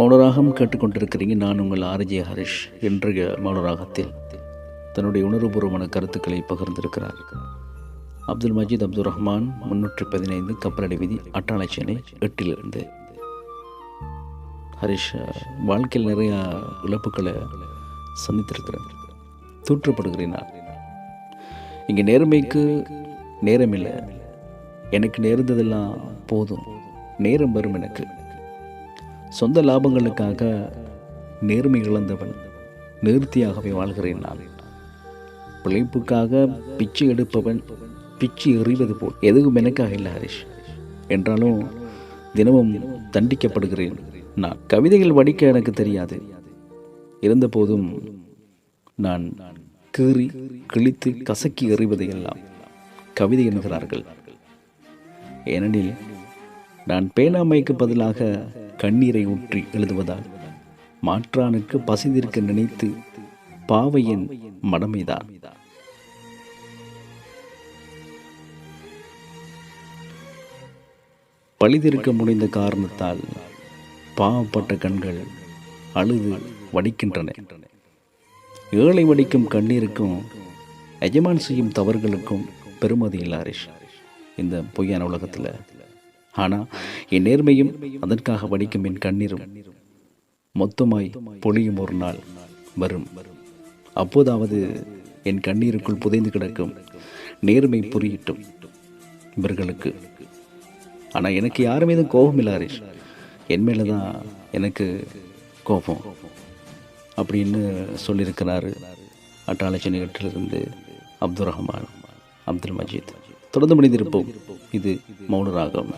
மௌனராகம் கேட்டுக்கொண்டிருக்கிறீங்க. நான் உங்கள் ஆர்ஜே ஹரிஷ். இன்றைய மௌனராகத்தில் தன்னுடைய உணர்வுபூர்வமான கருத்துக்களை பகிர்ந்திருக்கிறார். அப்துல் மஜீத் அப்துல் ரஹ்மான் முன்னூற்றி பதினைந்து கப்பலடி விதி அட்டாளை சென்னை எட்டிலிருந்து ஹரிஷ் வாழ்க்கையில் நிறைய இழப்புகளை சந்தித்திருக்கிறார். தூற்றப்படுகிறேன் நான். இங்கே நேர்மைக்கு நேரம் இல்லை எனக்கு நேர்ந்ததெல்லாம் போதும். நேரம் வரும் எனக்கு. சொந்த லாபங்களுக்காக நேர்மை இழந்தவன் நேர்த்தியாகவே வாழ்கிறேன் நான். பிழைப்புக்காக பிச்சை எடுப்பவன் பிச்சு எறிவது போல். எதுவும் எனக்காக இல்லை ஹரிஷ். என்றாலும் தினமும் தண்டிக்கப்படுகிறேன் நான். கவிதைகள் வடிக்க எனக்கு தெரியாது. இருந்தபோதும் நான் கீறி கிழித்து கசக்கி எறிவதையெல்லாம் கவிதை என்கிறார்கள். ஏனெனில் நான் பேனாமைக்கு பதிலாக கண்ணீரை ஊற்றி எழுதுவதால் மாற்றானுக்கு பசிதிருக்க நினைத்து பாவையின் மடமைதான். பழிதிருக்க முடிந்த காரணத்தால் பாவப்பட்ட கண்கள் அழுது வடிக்கின்றன. ஏழை வடிக்கும் கண்ணீருக்கும் எஜமான் செய்யும் தவறுகளுக்கும் பெருமதி இல்லை ஹரிஷ். இந்த பொய்யான உலகத்தில் ஆனால் என் நேர்மையும் அதற்காக வடிக்கும் என் கண்ணீரும் மொத்தமாய் பொழியும் ஒரு நாள் வரும். அப்போதாவது என் கண்ணீருக்குள் புதைந்து கிடக்கும் நேர்மை புரியட்டும் இவர்களுக்கு. ஆனால் எனக்கு யார் மீதும் கோபம் இல்லை ஹரிஷ். என் மேலே தான் எனக்கு கோபம். அப்படின்னு சொல்லியிருக்கிறாரு அட்டாளச்சி நிகழ்ச்சியிலிருந்து அப்துல் ரஹ்மான் அப்துல் மஜீத். தொடர்ந்து முடிந்திருப்போம். இது மௌன ராகம்.